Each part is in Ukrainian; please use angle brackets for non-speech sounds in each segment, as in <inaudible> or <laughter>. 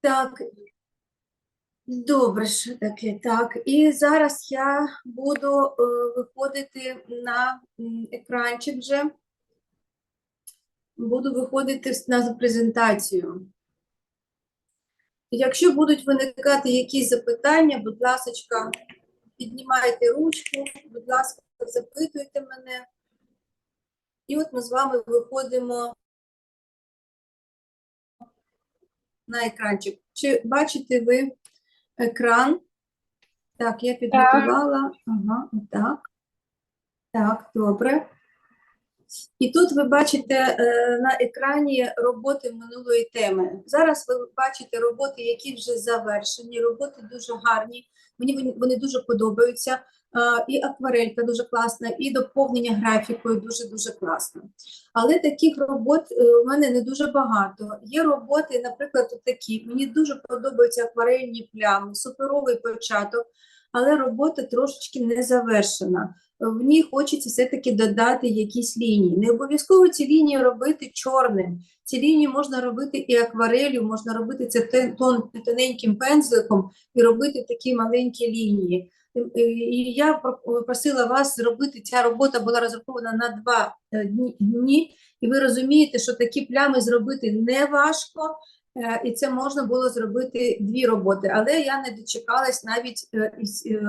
Так, добре, що таке. Так, і зараз я буду е, виходити на екранчик вже. Буду виходити на презентацію. Якщо будуть виникати якісь запитання, будь ласка, піднімайте ручку, будь ласка, запитуйте мене. І от ми з вами виходимо на екранчик. Чи бачите ви екран? Так, я підготувала. Ага, так. Так, добре. І тут ви бачите е, на екрані роботи минулої теми. Зараз ви бачите роботи, які вже завершені. Роботи дуже гарні. Мені вони, дуже подобаються. І акварелька дуже класна, і доповнення графікою дуже-дуже класно. Але таких робот е, у мене не дуже багато. Є роботи, наприклад, такі. Мені дуже подобаються акварельні плями, суперовий початок, але робота трошечки не завершена. В ній хочеться все-таки додати якісь лінії. Не обов'язково ці лінії робити чорним. Ці лінії можна робити і акварелью, можна робити це тон- тон- тоненьким пензликом і робити такі маленькі лінії. І- я просила вас зробити, ця робота була розрахована на два е, дні- і ви розумієте, що такі плями зробити не важко, е, і це можна було зробити дві роботи, але я не дочекалась навіть е,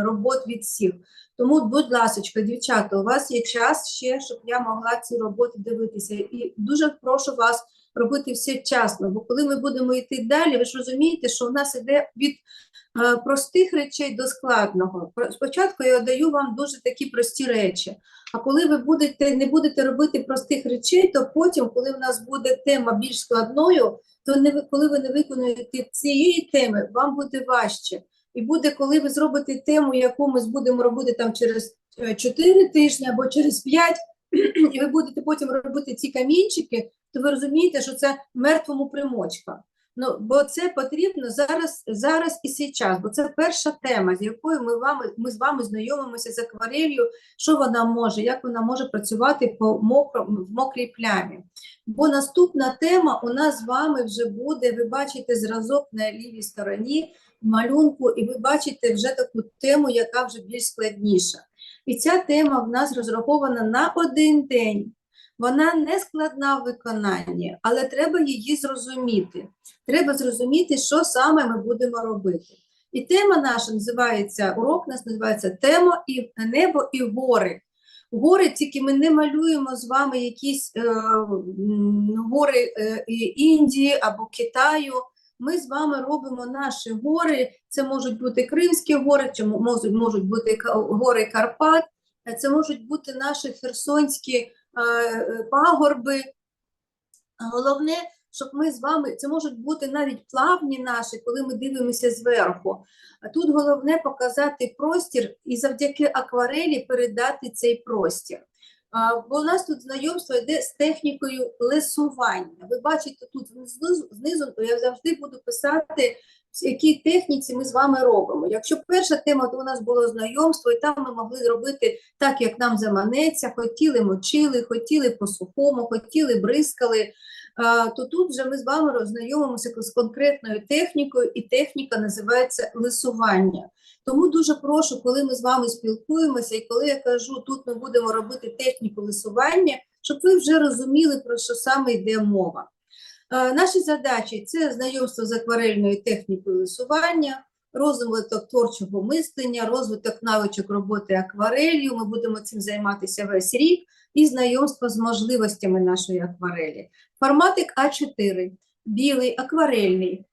робот від всіх. Тому, будь ласка, дівчата, у вас є час ще, щоб я могла ці роботи дивитися. І дуже прошу вас робити все вчасно, бо коли ми будемо йти далі, ви ж розумієте, що в нас іде від е, простих речей до складного. Спочатку я даю вам дуже такі прості речі. А коли ви будете не будете робити простих речей, то потім, коли в нас буде тема більш складною, то не коли ви не виконуєте цієї теми, вам буде важче. І буде, коли ви зробите тему, яку ми будемо робити там через 4 тижні або через 5, <clears throat> і ви будете потім робити ці камінчики, то ви розумієте, що це мертвому примочка. Ну, бо це потрібно зараз, зараз і зараз, бо це перша тема, з якою ми, вами, ми з вами знайомимося з акварелью, що вона може, як вона може працювати по мокро, в мокрій плямі. Бо наступна тема у нас з вами вже буде, ви бачите зразок на лівій стороні малюнку, і ви бачите вже таку тему, яка вже більш складніша. І ця тема в нас розрахована на один день. Вона не складна в виконанні, але треба її зрозуміти. Треба зрозуміти, що саме ми будемо робити. І тема наша називається, урок нас називається Тема і небо і гори. Гори, тільки ми не малюємо з вами якісь е, гори е, Індії або Китаю. Ми з вами робимо наші гори. Це можуть бути Кримські гори, чи можуть, можуть бути гори Карпат, це можуть бути наші херсонські пагорби. Головне, щоб ми з вами, це можуть бути навіть плавні наші, коли ми дивимося зверху. А тут головне показати простір і завдяки акварелі передати цей простір. Бо у нас тут знайомство йде з технікою лесування. Ви бачите, тут знизу, знизу я завжди буду писати, якій техніці ми з вами робимо. Якщо перша тема, то у нас було знайомство, і там ми могли робити так, як нам заманеться, хотіли мочили, хотіли по-сухому, хотіли бризкали. То тут вже ми з вами роззнайомимося з конкретною технікою, і техніка називається лисування. Тому дуже прошу, коли ми з вами спілкуємося, і коли я кажу, тут ми будемо робити техніку лисування, щоб ви вже розуміли, про що саме йде мова. Е, Наші задачі це знайомство з акварельною технікою лисування, розвиток творчого мислення, розвиток навичок роботи акварелью. Ми будемо цим займатися весь рік, і знайомство з можливостями нашої акварелі. Форматик А4, білий, акварельний.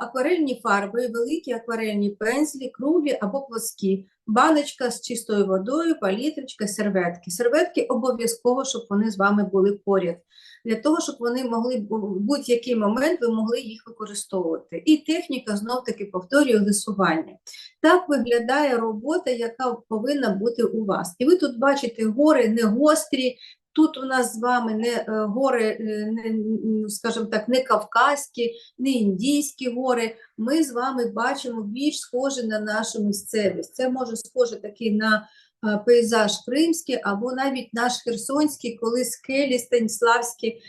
Акварельні фарби, великі акварельні пензлі, круглі або плоскі, баночка з чистою водою, палітрочка, серветки. Серветки обов'язково, щоб вони з вами були поряд, для того, щоб вони могли в будь-який момент ви могли їх використовувати. І техніка знов-таки повторює лисування. Так виглядає робота, яка повинна бути у вас. І ви тут бачите гори не гострі. Тут у нас з вами не е, гори, е, не, скажімо так, не кавказькі, не індійські гори. Ми з вами бачимо більш схожі на нашу місцевість. Це може схоже такий на е, пейзаж кримський, або навіть наш Херсонський, коли скелі Станіславські,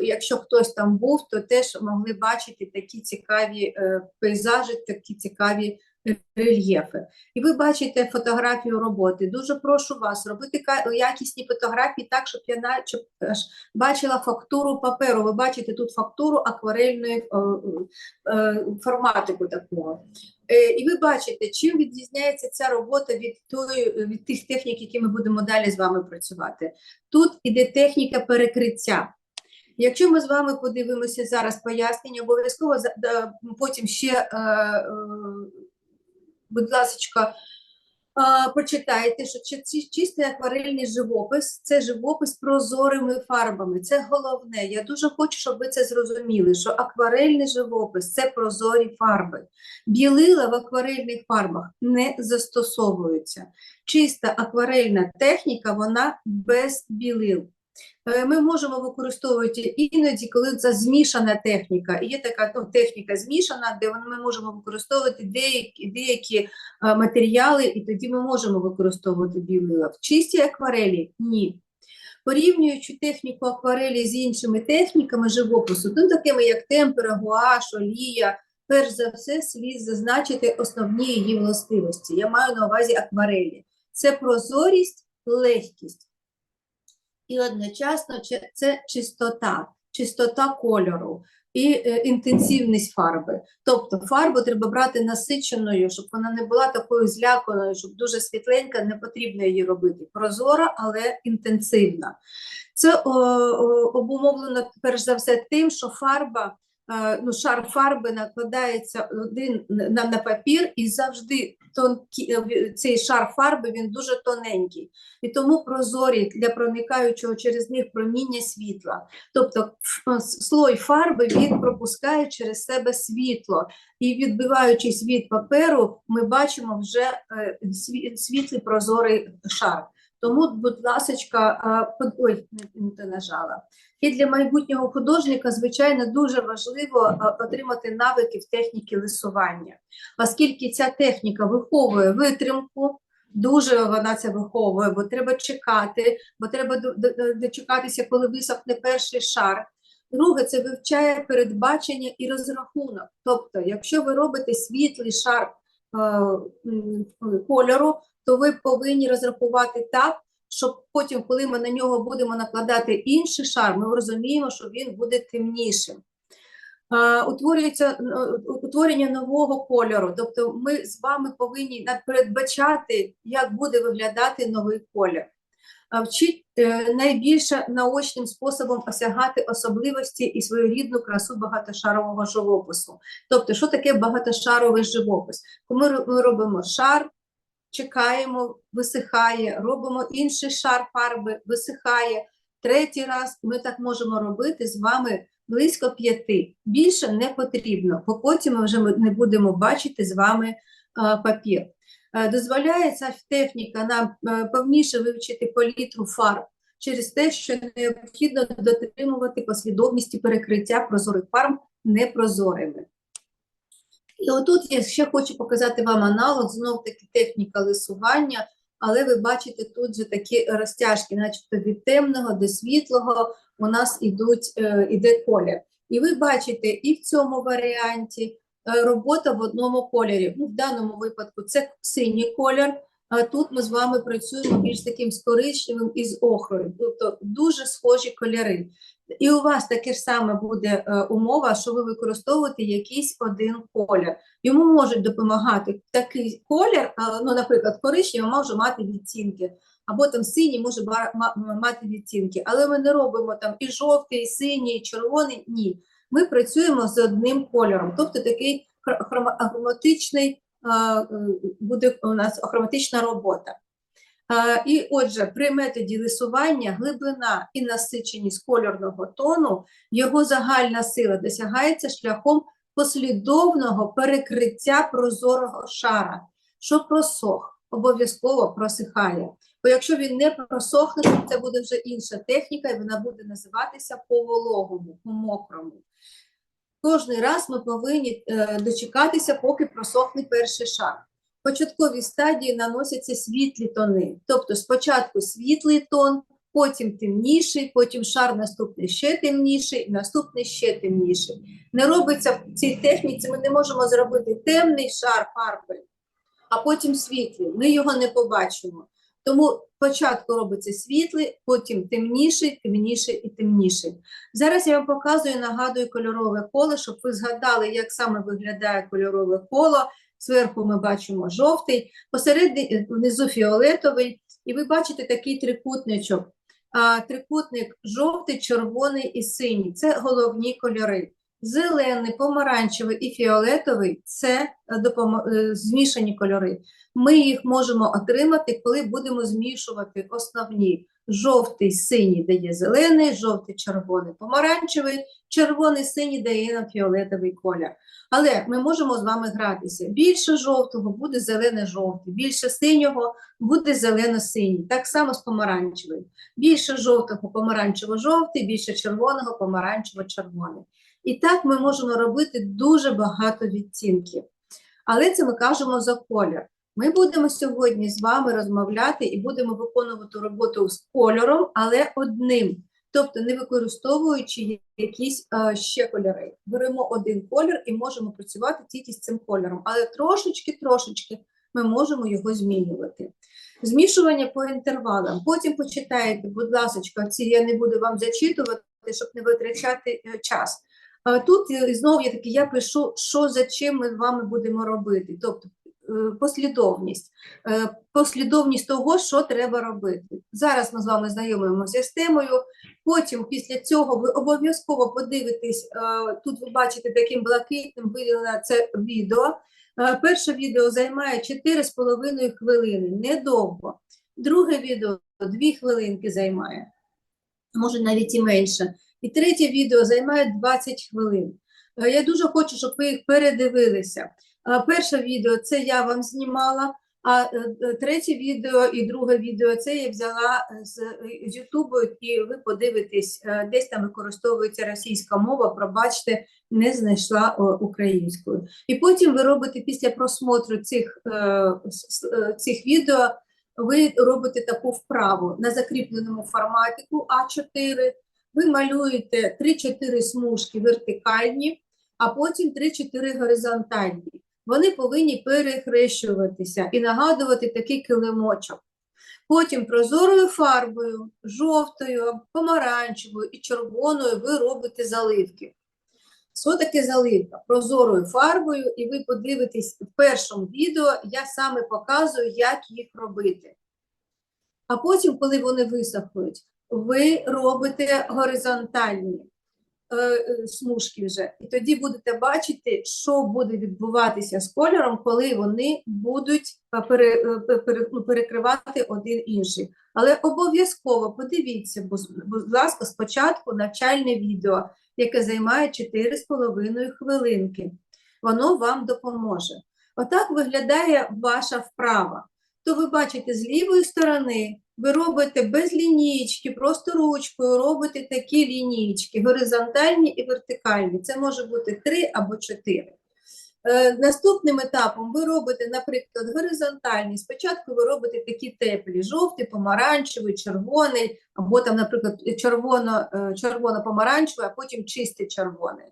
якщо хтось там був, то теж могли бачити такі цікаві пейзажі, такі цікаві рельєфи. І ви бачите фотографію роботи. Дуже прошу вас робити якісні фотографії так, щоб я бачила фактуру паперу. Ви бачите тут фактуру акварельної е, е, форматику такого. Е, І ви бачите, чим відрізняється ця робота від тої від тих технік, які ми будемо далі з вами працювати. Тут іде техніка перекриття. Якщо ми з вами подивимося зараз пояснення, обов'язково потім ще, будь ласка, почитайте, що чи- чи- чистий акварельний живопис це живопис прозорими фарбами. Це головне. Я дуже хочу, щоб ви це зрозуміли, що акварельний живопис це прозорі фарби. Білила в акварельних фарбах не застосовуються. Чиста акварельна техніка, вона без білил. Е, Ми можемо використовувати іноді, коли це змішана техніка. Є така ну, техніка змішана, де ми можемо використовувати деякі, деякі е, матеріали, і тоді ми можемо використовувати білила. В чистій акварелі ні. Порівнюючи техніку акварелі з іншими техніками живопису, ну, такими як темпера, гуаш, олія, перш за все слід зазначити основні її властивості. Я маю на увазі акварелі. Це прозорість, легкість. І одночасно це чистота, чистота кольору і е, інтенсивність фарби. Тобто фарбу треба брати насиченою, щоб вона не була такою зляканою, щоб дуже світленька, не потрібно її робити. Прозора, але інтенсивна. Це о, о, обумовлено перш за все тим, що фарба, ну, шар фарби накладається один на, на папір, і завжди тонкі, е, цей шар фарби він дуже тоненький і тому прозорі для проникаючого через них проміння світла. Тобто слой фарби він пропускає через себе світло, і відбиваючись від паперу, ми бачимо вже е, світлий прозорий шар. Тому, будь ласочка, ой, не, те нажала. І для майбутнього художника, звичайно, дуже важливо отримати навики в техніці лисування, оскільки ця техніка виховує витримку, Дуже вона це виховує, бо треба чекати, бо треба до- до- до- дочекатися, коли висохне перший шар. Друге, це вивчає передбачення і розрахунок. Тобто, якщо ви робите світлий шар е, кольору, то ви повинні розрахувати так, щоб потім, коли ми на нього будемо накладати інший шар, ми розуміємо, що він буде темнішим. Утворюється е, утворення нового кольору. Тобто ми з вами повинні передбачати, як буде виглядати новий колір. Вчить е, найбільше наочним способом осягати особливості і своєрідну красу багатошарового живопису. Тобто, що таке багатошаровий живопис? Ми робимо шар, чекаємо, висихає, робимо інший шар фарби, висихає. Третій раз ми так можемо робити з вами близько п'яти. Більше не потрібно, бо потім ми вже не будемо бачити з вами а, папір. Е, Дозволяє ця техніка нам е, повніше вивчити палітру фарб через те, що необхідно дотримувати послідовності перекриття прозорих фарб непрозорими. І отут я ще хочу показати вам аналог, знов таки техніка лисування, але ви бачите тут же такі розтяжки, начебто від темного до світлого у нас ідуть, е, іде колір. І ви бачите і в цьому варіанті е, робота в одному кольорі. Ну, в даному випадку це синій колір, а тут ми з вами працюємо більш таким з коричневим і з охрою, тобто дуже схожі кольори. І у вас таке ж саме буде е, умова, що ви використовуєте якийсь один колір. Йому можуть допомагати такий колір, а, ну, наприклад, коричневий може мати відтінки, або там синій може мати відтінки. Але ми не робимо там і жовтий, і синій, і червоний. Ні. Ми працюємо з одним кольором, тобто такий хро- хрома- хроматичний е, буде у нас хроматична робота. І отже, при методі лисування глибина і насиченість кольорного тону, його загальна сила досягається шляхом послідовного перекриття прозорого шара, що просох, обов'язково просихає. Бо якщо він не просохне, то це буде вже інша техніка, і вона буде називатися по вологому, по мокрому. Кожний раз ми повинні е, дочекатися, поки просохне перший шар. Початковій стадії наносяться світлі тони. Тобто спочатку світлий тон, потім темніший, потім шар наступний ще темніший, наступний ще темніший. Не робиться в цій техніці, ми не можемо зробити темний шар фарби, а потім світлий. Ми його не побачимо. Тому спочатку робиться світлий, потім темніший, темніший і темніший. Зараз я вам показую, нагадую кольорове коло, щоб ви згадали, як саме виглядає кольорове коло. Зверху ми бачимо жовтий, посередині внизу фіолетовий, і ви бачите такий трикутничок. А, трикутник жовтий, червоний і синій це головні кольори. Зелений, помаранчевий і фіолетовий це е, е, змішані кольори. Ми їх можемо отримати, коли будемо змішувати основні. Жовтий, синій дає зелений, жовтий, червоний, помаранчевий, червоний, синій дає нам фіолетовий колір. Але ми можемо з вами гратися. Більше жовтого буде зелене-жовтий, більше синього буде зелено-синій. Так само з помаранчевим. Більше жовтого помаранчево-жовтий, більше червоного помаранчево-червоний. І так ми можемо робити дуже багато відтінків. Але це ми кажемо за колір. Ми будемо сьогодні з вами розмовляти і будемо виконувати роботу з кольором, але одним. Тобто не використовуючи якісь е, ще кольори. Беремо один колір і можемо працювати тільки з цим кольором, але трошечки-трошечки ми можемо його змінювати. Змішування по інтервалам. Потім почитайте, будь ласка, ці я не буду вам зачитувати, щоб не витрачати е, час. Тут е, знову я таки я пишу, що за чим ми з вами будемо робити. Тобто е, послідовність, Е, послідовність того, що треба робити. Зараз ми з вами знайомимося з темою. Потім, після цього, ви обов'язково подивитесь. Тут ви бачите таким блакитним виділено це відео. Перше відео займає 4,5 хвилини, недовго. Друге відео 2 хвилинки займає, може навіть і менше. І третє відео займає 20 хвилин. Е, Я дуже хочу, щоб ви їх передивилися. Е, Перше відео це я вам знімала, а е, третє відео і друге відео це я взяла з Ютубу, і ви подивитесь, десь там використовується російська мова, пробачте, не знайшла українською. І потім ви робите після просмотру цих, цих відео, ви робите таку вправу на закріпленому форматику А4, ви малюєте 3-4 смужки вертикальні, а потім 3-4 горизонтальні. Вони повинні перехрещуватися і нагадувати такий килимочок. Потім прозорою фарбою, жовтою, помаранчевою і червоною ви робите заливки. Що таке заливка? Прозорою фарбою, і ви подивитесь в першому відео, я саме показую, як їх робити. А потім, коли вони висохнуть, ви робите горизонтальні е, е, смужки вже. І тоді будете бачити, що буде відбуватися з кольором, коли вони будуть е, ну, перекривати один інший. Але обов'язково подивіться, будь ласка, спочатку навчальне відео, яке займає 4,5 хвилинки. Воно вам допоможе. Отак виглядає ваша вправа. То ви бачите з лівої сторони, ви робите без лінійки, просто ручкою робите такі лінійки, горизонтальні і вертикальні. Це може бути 3 або 4. Е, наступним етапом ви робите, наприклад, горизонтальні. Спочатку ви робите такі теплі: жовтий, помаранчевий, червоний, або там, наприклад, е, червоно-помаранчевий, а потім чистий червоний.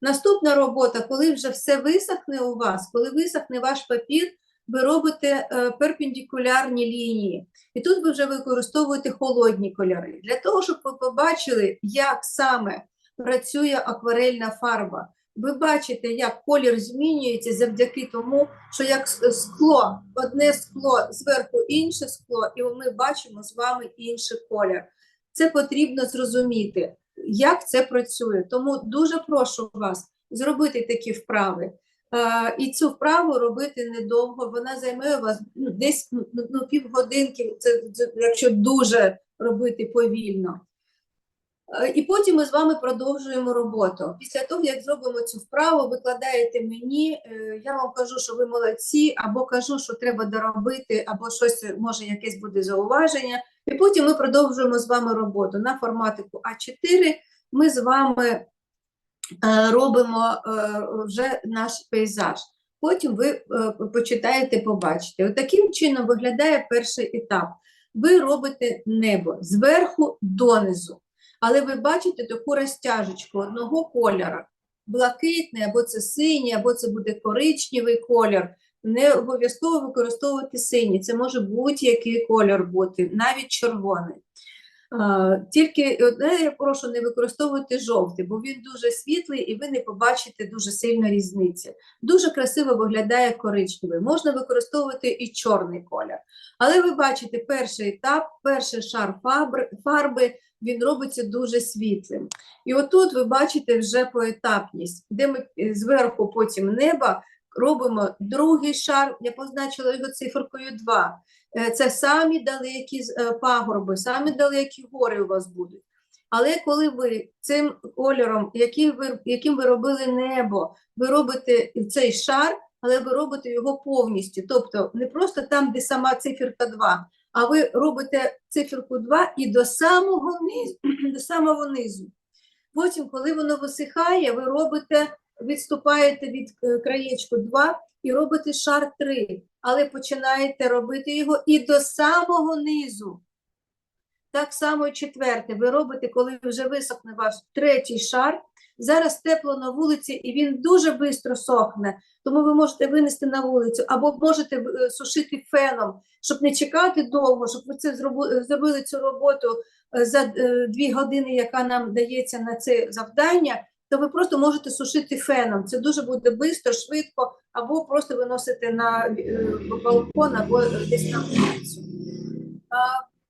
Наступна робота, коли вже все висохне у вас, коли висохне ваш папір, ви робите е, перпендикулярні лінії. І тут ви вже використовуєте холодні кольори. Для того, щоб ви побачили, як саме працює акварельна фарба. Ви бачите, як колір змінюється завдяки тому, що як скло, одне скло зверху інше скло, і ми бачимо з вами інший колір. Це потрібно зрозуміти, як це працює. Тому дуже прошу вас зробити такі вправи. Е, І цю вправу робити недовго. Вона займе у вас ну, десь ну, ну, півгодинки, це, якщо дуже робити повільно. Е, І потім ми з вами продовжуємо роботу. Після того, як зробимо цю вправу, викладаєте мені, е, я вам кажу, що ви молодці, або кажу, що треба доробити, або щось, може, якесь буде зауваження. І потім ми продовжуємо з вами роботу на форматику А4. Ми з вами робимо е, вже наш пейзаж. потім ви е, почитаєте, побачите. От таким чином виглядає перший етап. Ви робите небо зверху донизу, але ви бачите таку розтяжечку одного кольора. Блакитний, або це синій, або це буде коричневий колір. Не обов'язково використовувати синій, це може будь-який колір бути, навіть червоний. Тільки одне я прошу не використовувати жовтий, бо він дуже світлий і ви не побачите дуже сильно різниці. Дуже красиво виглядає коричневий. Можна використовувати і чорний колір. Але ви бачите перший етап, перший шар фарби, він робиться дуже світлим. І отут ви бачите вже поетапність, де ми е, зверху потім неба робимо другий шар, я позначила його циферкою 2. Е, Це самі далекі е, пагорби, самі далекі гори у вас будуть. Але коли ви цим кольором, який ви, яким ви робили небо, ви робите цей шар, але ви робите його повністю. Тобто не просто там, де сама циферка 2, а ви робите циферку 2 і до самого низу, <clears throat> до самого низу. Потім, коли воно висихає, ви робите, відступаєте від е, краєчку 2 і робите шар 3, але починаєте робити його і до самого низу. Так само четверте. Ви робите, коли вже висохне ваш третій шар. Зараз тепло на вулиці, і він дуже швидко сохне, тому ви можете винести на вулицю або можете е, сушити феном, щоб не чекати довго, щоб ви це зробили цю роботу е, за дві години, яка нам дається на це завдання, то ви просто можете сушити феном. Це дуже буде швидко, швидко, або просто виносите на е, балкон, або десь на вулицю.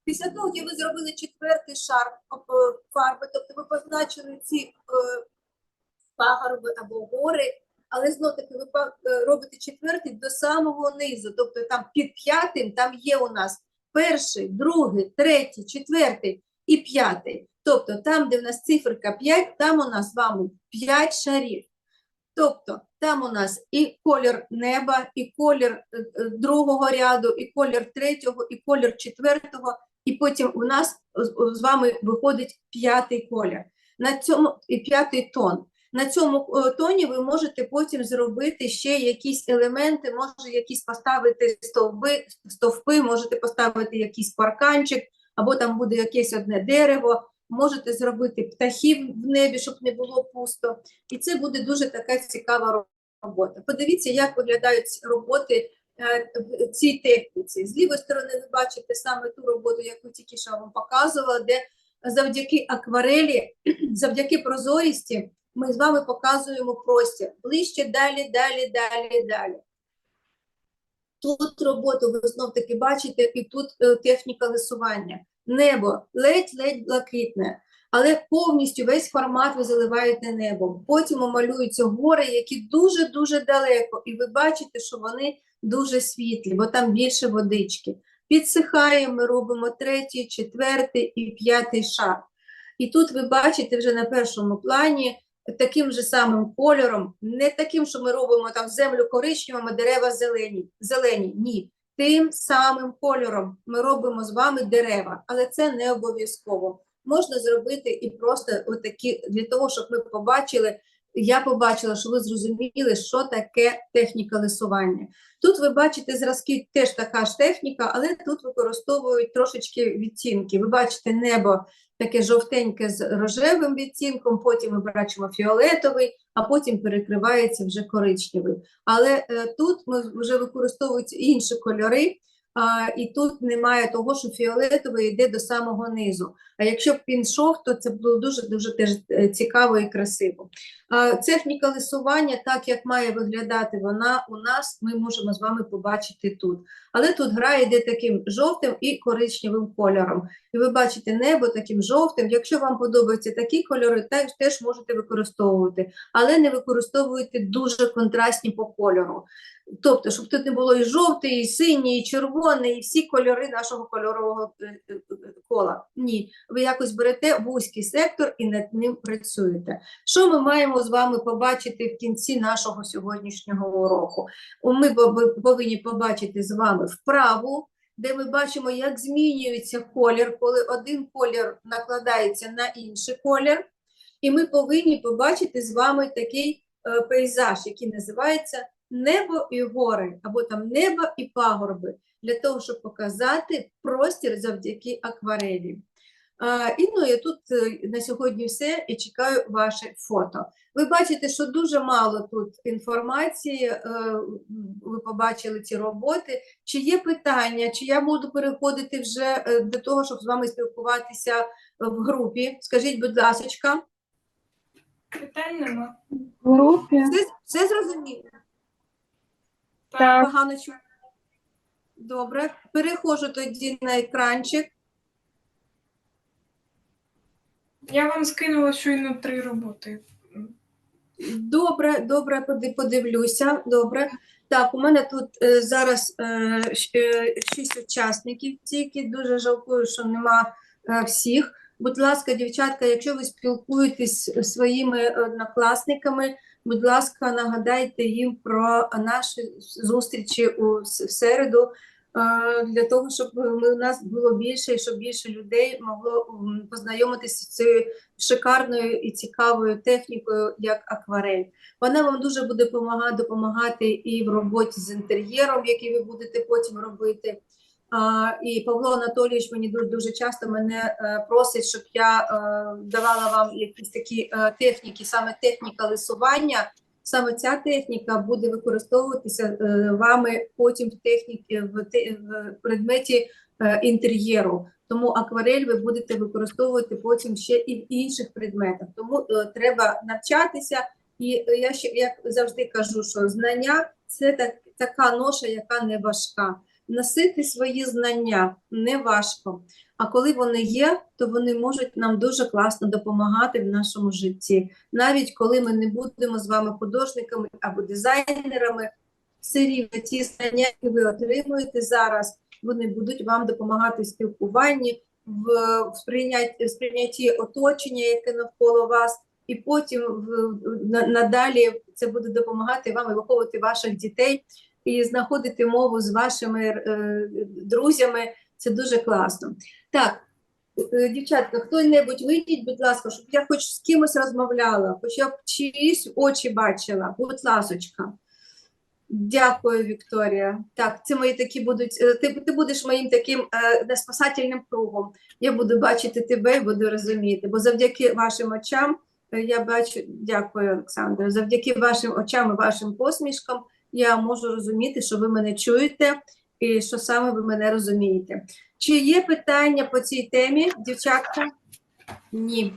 Після того, як ви зробили четвертий шар е, фарби, тобто ви позначили ці е, пагорби або гори, але знов таки ви робите четвертий до самого низу, тобто там під п'ятим там є у нас перший, другий, третій, четвертий і п'ятий. Тобто там, де в нас циферка 5, там у нас з вами 5 шарів. Тобто там у нас і колір неба, і колір е, е, другого ряду, і колір третього, і колір четвертого, і потім у нас з- вами виходить п'ятий колір. На цьому і п'ятий тон. На цьому е, тоні ви можете потім зробити ще якісь елементи, може якісь поставити стовби, стовпи, можете поставити якийсь парканчик, або там буде якесь одне дерево, можете зробити птахів в небі, щоб не було пусто. І це буде дуже така цікава робота. Подивіться, як виглядають роботи е, в цій техніці. З лівої сторони ви бачите саме ту роботу, яку тільки що вам показувала, де завдяки акварелі, <clears throat> завдяки прозорісті ми з вами показуємо простір. Ближче, далі, далі, далі, далі. Тут роботу ви знов таки бачите, і тут е, техніка лисування. Небо ледь-ледь блакитне, але повністю весь формат ви заливаєте небом. Потім малюються гори, які дуже-дуже далеко, і ви бачите, що вони дуже світлі, бо там більше водички. Підсихає, ми робимо третій, четвертий і п'ятий шар. І тут ви бачите вже на першому плані таким же самим кольором, не таким, що ми робимо там землю коричневим, а дерева зелені. Зелені, ні. Тим самим кольором ми робимо з вами дерева, але це не обов'язково. Можна зробити і просто отакі для того, щоб ми побачили. Я побачила, що ви зрозуміли, що таке техніка лисування. Тут ви бачите зразки, теж така ж техніка, але тут використовують трошечки відтінки. Ви бачите небо таке жовтеньке з рожевим відтінком, потім ми бачимо фіолетовий, а потім перекривається вже коричневий. Але е, тут ми вже використовують інші кольори, і тут немає того, що фіолетовий йде до самого низу. А якщо б він йшов, то це було дуже дуже теж е, цікаво і красиво. А, Техніка лисування, так як має виглядати вона у нас, ми можемо з вами побачити тут. Але тут гра йде таким жовтим і коричневим кольором. І ви бачите небо таким жовтим. Якщо вам подобаються такі кольори, теж, теж можете використовувати, але не використовуйте дуже контрастні по кольору. Тобто, щоб тут не було і жовтий, і синій, і червоний, і всі кольори нашого кольорового е, е, е, кола. Ні, ви якось берете вузький сектор і над ним працюєте. Що ми маємо з вами побачити в кінці нашого сьогоднішнього уроку? Ми повинні побачити з вами вправу, де ми бачимо, як змінюється колір, коли один колір накладається на інший колір. І ми повинні побачити з вами такий пейзаж, який називається небо і гори, або там небо і пагорби, для того, щоб показати простір завдяки акварелі. А, І ну, і тут е, на сьогодні все, і чекаю ваше фото. Ви бачите, що дуже мало тут інформації, е, ви побачили ці роботи. Чи є питання, чи я буду переходити вже е, до того, щоб з вами спілкуватися в групі? Скажіть, будь ласка, Питань нема. В групі. все, все зрозуміло? Так. Погано чую. Добре, переходжу тоді на екранчик. Я вам скинула щойно три роботи. Добре, добре, поди- подивлюся. Добре. Так, у мене тут е, зараз е, щ- е, шість учасників, тільки дуже жалкую, що нема е, всіх. Будь ласка, дівчатка, якщо ви спілкуєтесь зі своїми однокласниками, будь ласка, нагадайте їм про наші зустрічі у середу, е, для того, щоб ми, у нас було більше і щоб більше людей могло познайомитися з цією шикарною і цікавою технікою, як акварель. Вона вам дуже буде помагати, допомагати і в роботі з інтер'єром, який ви будете потім робити. І Павло Анатолійович мені дуже, дуже часто мене е, просить, щоб я е, давала вам якісь такі е, техніки, саме техніка лисування. Саме ця техніка буде використовуватися вами потім в техніці в, предметі інтер'єру. Тому акварель ви будете використовувати потім ще і в інших предметах. Тому треба навчатися. І я ще як завжди кажу, що знання це так, така ноша, яка не важка. Носити свої знання не важко. А коли вони є, то вони можуть нам дуже класно допомагати в нашому житті. Навіть коли ми не будемо з вами художниками або дизайнерами, все рівно ті знання, які ви отримуєте зараз, вони будуть вам допомагати в спілкуванні, в сприйнятті, в сприйнятті оточення, яке навколо вас, і потім в, на- надалі це буде допомагати вам виховувати ваших дітей і знаходити мову з вашими е, друзями. Це дуже класно. Так, е, дівчатка, хто-небудь вийдіть, будь ласка, щоб я хоч з кимось розмовляла, хоча б чиїсь очі бачила. Будь ласочка. Дякую, Вікторія. Так, це мої такі будуть. е, Ти, ти будеш моїм таким е, спасательним кругом. Я буду бачити тебе і буду розуміти. Бо завдяки вашим очам е, я бачу, дякую, Олександр. Завдяки вашим очам і вашим посмішкам я можу розуміти, що ви мене чуєте і що саме ви мене розумієте. Чи є питання по цій темі, дівчатка? Ні.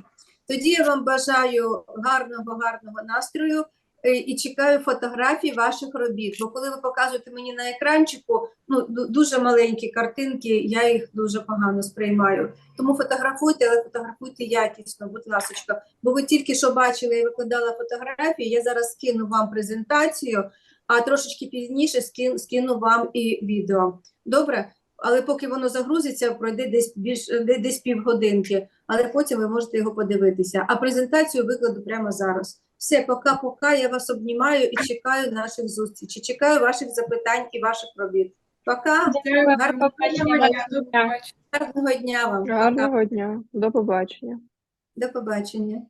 Тоді я вам бажаю гарного, гарного настрою е, і чекаю фотографій ваших робіт. Бо коли ви показуєте мені на екранчику, ну дуже маленькі картинки, я їх дуже погано сприймаю. Тому фотографуйте, але фотографуйте якісно, будь ласка. Бо ви тільки що бачили, я викладала фотографії. Я зараз скину вам презентацію, а трошечки пізніше скину, скину вам і відео. Добре? Але поки воно загрузиться, пройде десь більш десь півгодинки, але потім ви можете його подивитися. А презентацію викладу прямо зараз. Все, пока-пока. Я вас обнімаю і чекаю наших зустрічей. Чекаю ваших запитань і ваших робіт. Пока, Дякую. гарного. До гарного дня вам. Гарного дня. До побачення. До побачення.